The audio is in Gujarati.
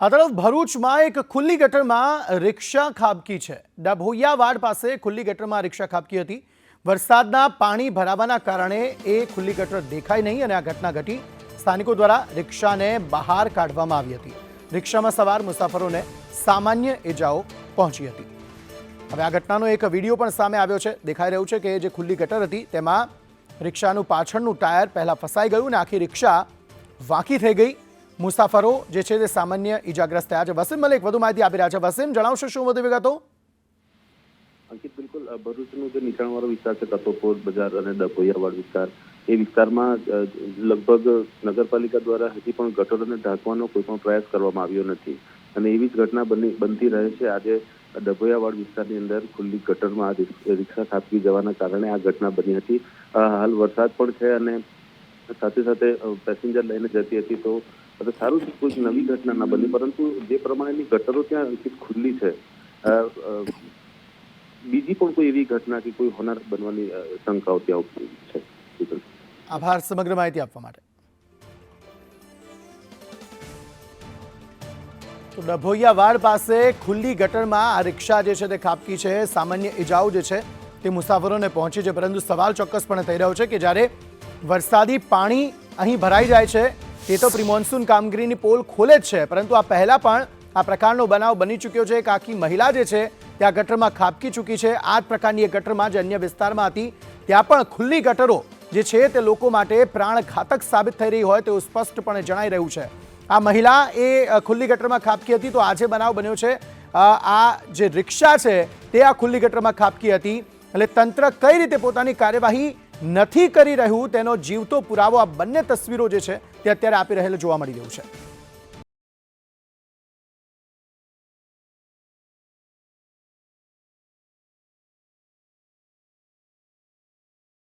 આ તરફ ભરૂચમાં એક ખુલ્લી ગટરમાં રિક્ષા ખાબકી છે. ડભોયાવાડ પાસે ખુલ્લી ગટરમાં રિક્ષા ખાબકી હતી. વરસાદના પાણી ભરાવાના કારણે એ ખુલ્લી ગટર દેખાઈ નહીં અને આ ઘટના ઘટી. સ્થાનિકો દ્વારા રિક્ષાને બહાર કાઢવામાં આવી હતી. રિક્ષામાં સવાર મુસાફરોને સામાન્ય ઇજાઓ પહોંચી હતી. હવે આ ઘટનાનો એક વીડિયો પણ સામે આવ્યો છે. દેખાઈ રહ્યું છે કે જે ખુલ્લી ગટર હતી તેમાં રિક્ષાનું પાછળનું ટાયર પહેલાં ફસાઈ ગયું અને આખી રિક્ષા વાંકી થઈ ગઈ. મુસાફરો જે છે તે સામાન્ય ઈજાગ્રસ્ત થયા છે. વસીમ મલિક, વધુ માહિતી આપી રહ્યા છે. વસીમ, જણાવશો શું વધુ વિગતો? અંકિત, બિલકુલ. ભરૂચનો જે નીચાણવાળો વિસ્તાર છે કતોપોર બજાર અને ડભોઈયાવાડ વિસ્તાર, એ વિસ્તારમાં લગભગ નગરપાલિકા દ્વારા હજી પણ ગટરોને ઢાંકવાનો કોઈ પણ પ્રયાસ કરવામાં આવ્યો નથી. અને એવી જ ઘટના બની, બનતી રહે છે. આજે ડભોયાવાડ વિસ્તારની અંદર ખુલ્લી ગટરમાં આ રિક્ષા ખાબકી જવાના કારણે આ ઘટના બની હતી. હાલ વરસાદ પણ છે અને સાથે સાથે પેસેન્જર લઈને જતી હતી તો હવે સારું છે, કોઈ નવી ઘટના ના બની, પરંતુ જે પ્રમાણેની ગટરો ત્યાં ખુલ્લી છે બીજી પણ કોઈ એવી ઘટના કે કોઈ હોનાર બનવાની શંકાઓ ત્યાં છે? આભાર સમગ્ર માહિતી આપવા માટે. તો ડભોઈયા વાડ પાસે ખુલ્લી ગટરમાં આ રિક્ષા જે છે તે ખાબકી છે. સામાન્ય ઇજાઓ જે છે તે મુસાફરોને પહોંચી છે, પરંતુ સવાલ ચોક્કસપણે થઈ રહ્યો છે કે જ્યારે વરસાદી પાણી અહીં ભરાઈ જાય છે તે તો પ્રિમોન્સૂન કામગીરીની પોલ ખોલે જ છે, પરંતુ આ પહેલાં પણ આ પ્રકારનો બનાવ બની ચૂક્યો છે એક આખી મહિલા જે છે તે આ ગટરમાં ખાબકી ચૂકી છે. આ જ પ્રકારની એક ગટરમાં જે અન્ય વિસ્તારમાં હતી. ત્યાં પણ ખુલ્લી ગટરો જે છે તે લોકો માટે પ્રાણઘાતક સાબિત થઈ રહી હોય તેવું સ્પષ્ટપણે જણાઈ રહ્યું છે. આ મહિલા એ ખુલ્લી ગટરમાં ખાબકી હતી તો આજે બનાવ બન્યો છે આ જે રિક્ષા છે તે આ ખુલ્લી ગટરમાં ખાબકી હતી. એટલે તંત્ર કઈ રીતે પોતાની કાર્યવાહી નથી કરી રહ્યું તેનો જીવતો પુરાવો આ બંને તસવીરો જે છે તે અત્યારે આપી રહેલો જોવા મળી રહ્યું છે.